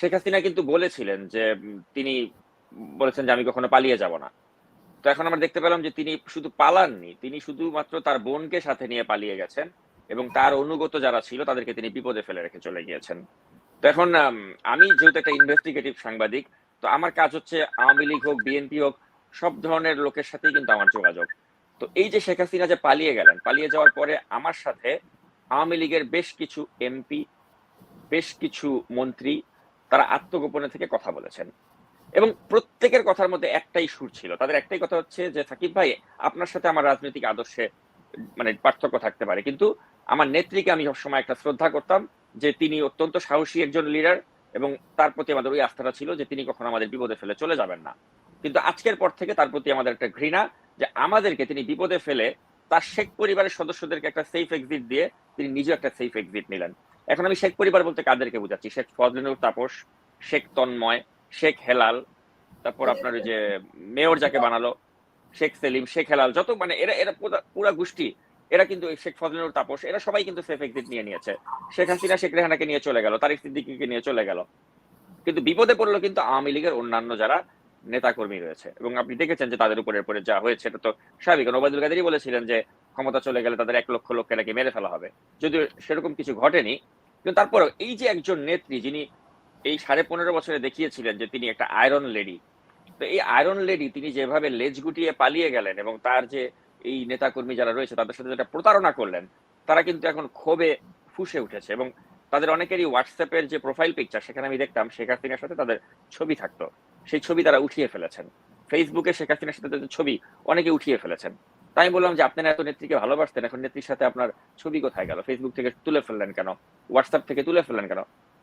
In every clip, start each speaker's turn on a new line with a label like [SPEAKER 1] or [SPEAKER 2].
[SPEAKER 1] শেখ হাসিনা কিন্তু বলেছিলেন যে তিনি বলেছেন যে আমি কখনো পালিয়ে যাব না। তো এখন আমরা দেখতে পেলাম যে তিনি শুধু পালাননি, তিনি শুধুমাত্র তার বোনকে সাথে নিয়ে পালিয়ে গেছেন এবং তার অনুগত যারা ছিল তাদেরকে তিনি বিপদে ফেলে রেখে চলে গিয়েছেন। তো এখন আমি যেহেতু একটা ইনভেস্টিগেটিভ সাংবাদিক, তো আমার কাজ হচ্ছে আওয়ামী লীগ হোক, বিএনপি হোক, সব ধরনের লোকের সাথেই কিন্তু আমার যোগাযোগ। তো এই যে শেখ হাসিনা যে পালিয়ে গেলেন, পালিয়ে যাওয়ার পরে আমার সাথে আওয়ামী লীগের বেশ কিছু এমপি, বেশ কিছু মন্ত্রী তারা আত্মগোপনে থেকে কথা বলেছেন। এবং প্রত্যেকের কথার মধ্যে একটাই সুর ছিল। তাদের একটাই কথা হচ্ছে যে, সাকিব ভাই, আপনার সাথে আমার রাজনৈতিক আদর্শে মানে পার্থক্য থাকতে পারে। কিন্তু আমার নেত্রীকে আমি সবসময় একটা শ্রদ্ধা করতাম যে, তিনি অত্যন্ত সাহসী একজন লিডার এবং তার প্রতি আমাদের ওই আস্থাটা ছিল যে, তিনি কখনো আমাদের বিপদে ফেলে চলে যাবেন না। কিন্তু আজকের পর থেকে তার প্রতি আমাদের একটা ঘৃণা যে, আমাদেরকে তিনি বিপদে ফেলে তার শেখ পরিবারের সদস্যদেরকে একটা সেফ এক্সিট দিয়ে তিনি নিজে একটা সেফ এক্সিট নিলেন। এখন আমি শেখ পরিবার বলতে কাদেরকে বোঝাচ্ছি? শেখ ফজলিনুর তাপস শেখ তন্ময় শেখ হেলাল তারপর আপনার ওই যে মেয়র যাকে বানালো শেখ সেলিম শেখ হেলাল যত মানে এরা এরা পুরা- গোষ্ঠী এরা কিন্তু শেখ ফজলিনুর তাপস এরা সবাই কিন্তু সেফ এক্সিট নিয়ে নিয়েছে। শেখ হাসিনা শেখ রেহানাকে নিয়ে চলে গেল তারিক সিদ্দিকিকে নিয়ে চলে গেল। কিন্তু বিপদে পড়ল কিন্তু আওয়ামী লীগের অন্যান্য যারা নেতাকর্মী রয়েছে। এবং আপনি দেখেছেন যে তাদের উপরে উপরে যা হয়েছে, এটা তো স্বাভাবিক। ওবায়দুল কাদেরই বলেছিলেন যে ক্ষমতা চলে গেলে তাদের এক লক্ষ লোককে নাকি মেরে ফেলা হবে। যদিও সেরকম কিছু ঘটেনি। কিন্তু তারপরে এই যে একজন নেত্রী, যিনি এই সাড়ে পনেরো বছরে দেখিয়েছিলেন যে তিনি একটা আয়রন লেডি, তো এই আয়রন লেডি তিনি যেভাবে লেজ গুটিয়ে পালিয়ে গেলেন এবং তার যে এই নেতাকর্মী যারা রয়েছে, তাদের সাথে যেটা প্রতারণা করলেন, তারা কিন্তু এখন ক্ষোভে ফুসে উঠেছে। এবং তাদের অনেকেরই হোয়াটসঅ্যাপের যে প্রোফাইল পিকচার সেখানে আমি দেখতাম, শেখ হাসিনার সাথে তাদের ছবি থাকতো। সেই ছবি তারা উঠিয়ে ফেলেছেন। ফেসবুকে শেখ হাসিনার সাথে তাদের ছবি অনেকে উঠিয়ে ফেলেছেন। তাই বললাম যে আপনারা এত নেত্রীকে ভালোবাসতেন, এখন নেত্রীর সাথে আপনার ছবি কোথায় গেল? ফেসবুক থেকে তুলে ফেললেন কেন? হোয়াটসঅ্যাপ থেকে তুলে ফেললেন কেন?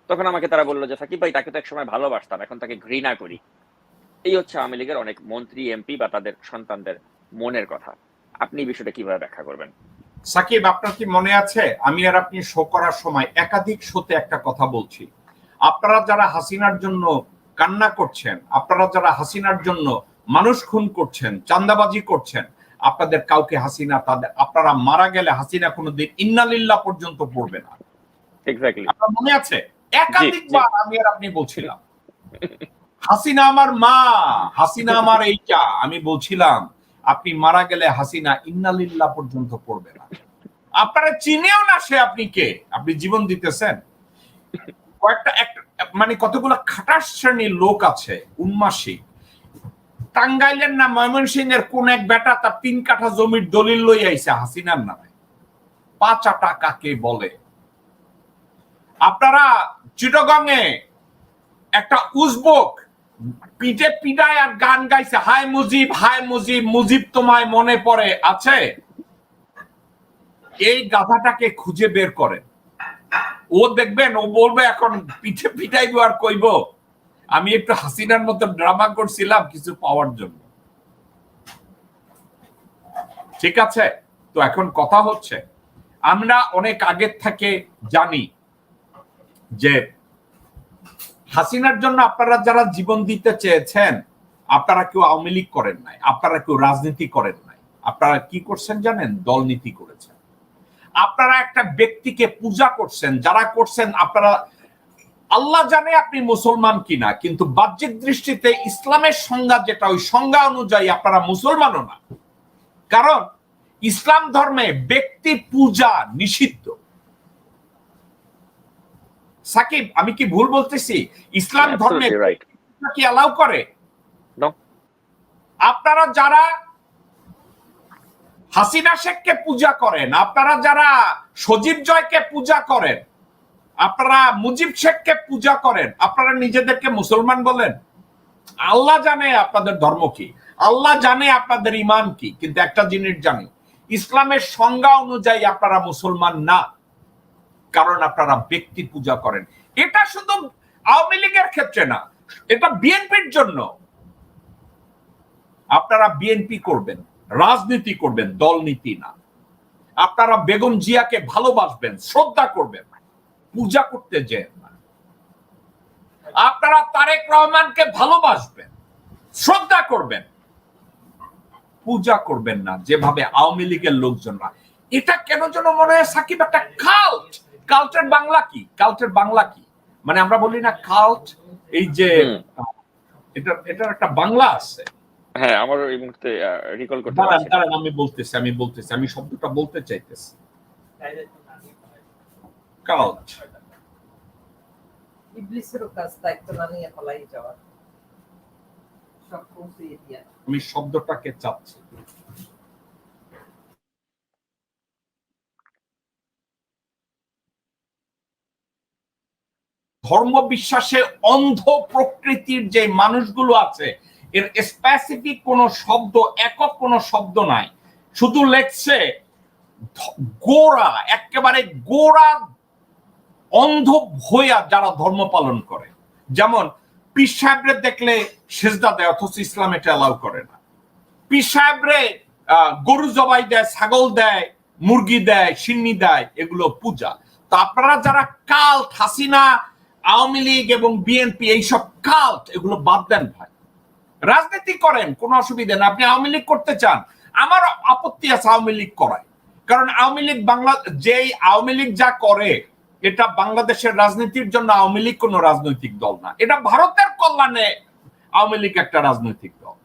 [SPEAKER 1] তখন আমাকে তারা বলল যে, সাকিব ভাই, তাকে তো একসময় ভালোবাসতাম, এখন তাকে ঘৃণা করি। এই হচ্ছে আওয়ামী লীগের অনেক মন্ত্রী, এমপি বা তাদের সন্তানদের মনের কথা। আপনি বিষয়টা কীভাবে ব্যাখ্যা করবেন?
[SPEAKER 2] সাকিব, আপনার কি মনে আছে? আমি আর আপনি শো করার সময় একাধিক শোতে একটা কথা বলছি। আপনারা যারা হাসিনার জন্য কান্না করছেন আপনারা যারা হাসিনার জন্য মানুষ খুন করছেন চান্দাবাজি করছেন আপনাদের কাউকে হাসিনা তাদের আপনারা মারা গেলে হাসিনা কোনোদিন ইন্নালিল্লাহ পর্যন্ত পড়বে না।
[SPEAKER 1] এক্স্যাক্টলি
[SPEAKER 2] আপনার মনে আছে? একাধিকবার আমি আর আপনি বলছিলাম। হাসিনা আমার মা হাসিনা আমার এইটা আমি বলছিলাম আপনি মারা গেলে হাসিনা ইন্নালিল্লা পর্যন্ত পড়বে না। আপনারা চিনেও না সে আপনি কে? আপনি জীবন দিতেছেন। কয়েকটা একটা মানে কতগুলো খাটাস শ্রেণির লোক আছে উন্মাসী টাঙ্গাইলের না ময়মনসিং এর কোন এক বেটা তার তিন কাঠা জমির দলিল লই আইছে, হাসিনার নামে। পাঁচা টাকাকে বলে? আপনারা চিটগঙ্গে একটা উজবক পিঠে পিটায় আর গান গাইছে হাই মুজিব হাই মুজিব মুজিব তোমায় মনে পড়ে, আছে? এই গাধাটাকে খুঁজে বের করেন। ও দেখবেন ও বলবে, এখন পিঠে পিটাইব আর কইব। আমি একটু হাসিনার মতো ড্রামা করছিলাম কিছু পাওয়ার জন্য। ঠিক আছে? তো এখন কথা হচ্ছে, আমরা অনেক আগের থেকে জানি যে হাসিনার জন্য আপনারা যারা জীবন দিতে চেয়েছেন, আপনারা কেউ আওয়ামী লীগ করেন নাই, আপনারা কেউ রাজনীতি করেন নাই। আপনারা কি করছেন জানেন? দলনীতি করেছেন। আপনারা একটা ব্যক্তিকে পূজা করছেন যারা করছেন আপনারা আল্লাহ জানে আপনি মুসলমান কিনা কিন্তু বাহ্যিক দৃষ্টিতে ইসলামের সংজ্ঞা যেটা ওই সংজ্ঞা অনুযায়ী আপনারা মুসলমানও না। কারণ ইসলাম ধর্মে ব্যক্তি পূজা নিষিদ্ধ। সাকিব আমি কি ভুল বলতেছি? ইসলাম ধর্মে কি অ্যালাউ করে? আপনারা যারা হাসিনা শেখকে পূজা করেন। আপনারা যারা সজীব জয়কে পূজা করেন, আপনারা মুজিব শেখকে পূজা করেন, আপনারা নিজেদেরকে মুসলমান বলেন? আল্লাহ জানে আপনাদের ধর্ম কি, আল্লাহ জানে আপনাদের ইমান কি, কিন্তু একটা জিনিস জানি, ইসলামের সংজ্ঞা অনুযায়ী আপনারা মুসলমান না, কারণ আপনারা ব্যক্তি পূজা করেন। এটা শুধু আওয়ামী লীগের ক্ষেত্রে না, এটা বিএনপির জন্য। আপনারা বিএনপি করবেন। রাজনীতি করবেন দলনীতি না। আপনারা বেগম জিয়াকে ভালোবাসবেন শ্রদ্ধা করবেন পূজা করতে যেন না। আপনারা তারেক রহমানকে ভালোবাসবেন শ্রদ্ধা করবেন পূজা করবেন না যেভাবে আওয়ামী লীগের লোকজনরা। এটা কেন যেন মনে হয় সাকিব একটা কাল্ট কাল্টের বাংলা কি? কাল্টের বাংলা কি? মানে আমরা বলি না কাল্ট এই যে। এটা এটার একটা বাংলা আছে।
[SPEAKER 1] হ্যাঁ আমার এই মুহূর্তে রিকল করতে
[SPEAKER 2] দাঁড়ান। দাঁড়ান আমি বলতেছি আমি বলতেছি আমি শব্দটা বলতে চাইতেছি। কাল্ট
[SPEAKER 3] ইবলিসেরও কাজ দায়িত্ব না নিয়ে পলাই যাওয়া। সব পৌঁছিয়ে দিয়া।
[SPEAKER 2] আমি শব্দটাকে চাচ্ছি ধর্ম বিশ্বাসে অন্ধ প্রকৃতির যে মানুষগুলো আছে এর স্পেসিফিক কোন শব্দ, একক কোন শব্দ নাই। শুধু লেখছে গোড়া, একেবারে গোড়া অন্ধ হইয়া যারা ধর্ম পালন করে। যেমন, পীর সাহেবরে দেখলে সেজদা দেয়, অথচ ইসলাম এটা অ্যালাউ করে না। পীর সাহেবরে গরু জবাই দেয়, ছাগল দেয়, মুরগি দেয়, সিন্নি দেয়, এগুলো পূজা। তো আপনারা যারা কাল্ট হাসিনা আওয়ামী লীগ এবং বিএনপি, এইসব কাল্ট এগুলো বাদ দেন ভাই। রাজনীতি করেন, কোনো অসুবিধে না আপনি আওয়ামী লীগ করতে চান, আমার আপত্তি আছে আওয়ামী লীগ করায় কারণ আওয়ামী লীগ বাংলা, যেই আওয়ামী লীগ যা করে, এটা বাংলাদেশের রাজনীতির জন্য আওয়ামী লীগ কোনো রাজনৈতিক দল না। এটা ভারতের কল্যাণে আওয়ামী লীগ একটা রাজনৈতিক দল।